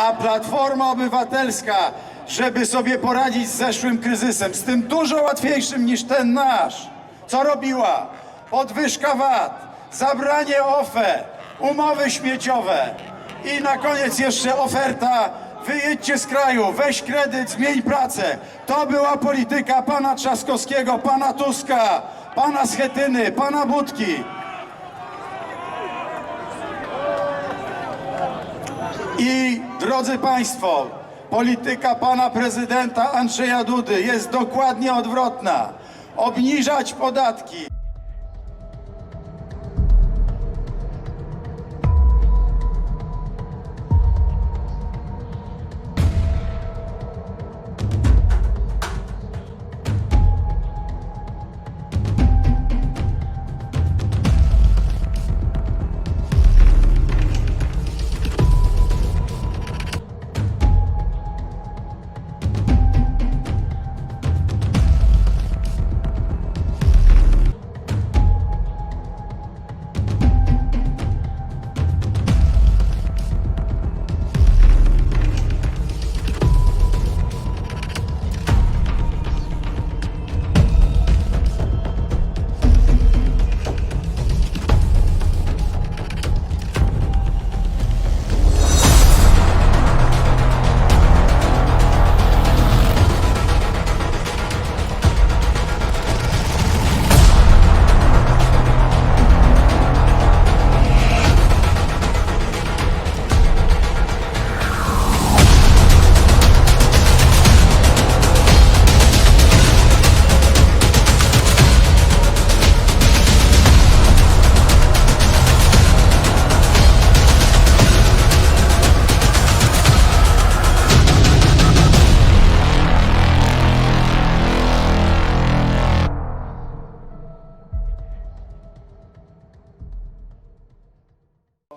A Platforma Obywatelska, żeby sobie poradzić z zeszłym kryzysem, z tym dużo łatwiejszym niż ten nasz, co robiła? Podwyżka VAT, zabranie OFE, umowy śmieciowe i na koniec jeszcze oferta wyjedźcie z kraju, weź kredyt, zmień pracę. To była polityka pana Trzaskowskiego, pana Tuska, pana Schetyny, pana Budki. I drodzy Państwo, polityka pana prezydenta Andrzeja Dudy jest dokładnie odwrotna. Obniżać podatki.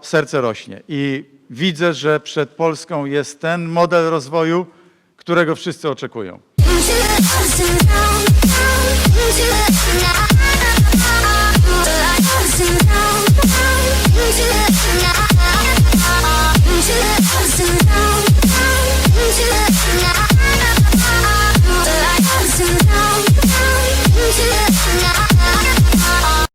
Serce rośnie i widzę, że przed Polską jest ten model rozwoju, którego wszyscy oczekują.